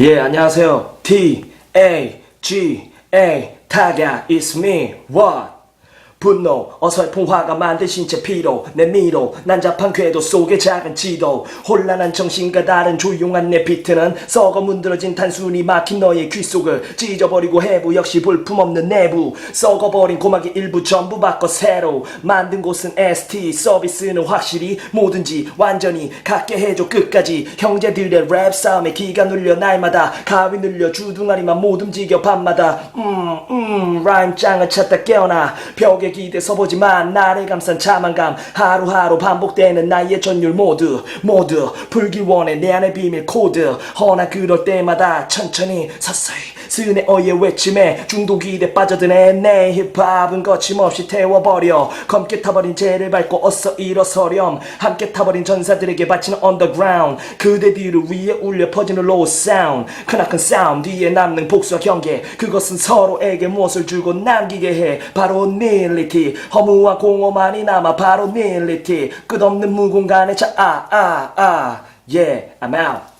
예, 안녕하세요. T A G A 타가 is me. What? 분노, 어설픈 화가 만든 신체 피로 내 미로 난잡한 궤도 속에 작은 지도. 혼란한 정신과 다른 조용한 내 비트는 썩어 문드러진 단순히 막힌 너의 귀 속을 찢어버리고 해부 역시 볼품없는 내부. 썩어버린 고막의 일부 전부 바꿔 새로. 만든 곳은 ST 서비스는 확실히 뭐든지 완전히 갖게 해줘 끝까지. 형제들의 랩 싸움에 기가 눌려 날마다 가위 눌려 주둥아리만 못 움직여 밤마다. 음음 라임장을 찾다 깨어나 벽에 기대 서보지만 나를 감싼 자만감 하루하루 반복되는 나의 전율 모두 모두 불기원의 내 안의 비밀 코드 허나 그럴 때마다 천천히 서서히 스네 어의 외침에 중독이 돼 빠져드네. 내 힙합은 거침없이 태워버려. 검게 타버린 죄를 밟고 어서 일어서렴. 함께 타버린 전사들에게 바치는 underground 그대들을 위해 울려 퍼지는 low sound. 크나큰 싸움 뒤에 남는 복수와 경계 그것은 서로에게 무엇을 주고 남기게 해. 바로 닐 리티 허무와 공허만이 남아 바로 닐리티 끝없는 무공간의 차아아아. Yeah I'm out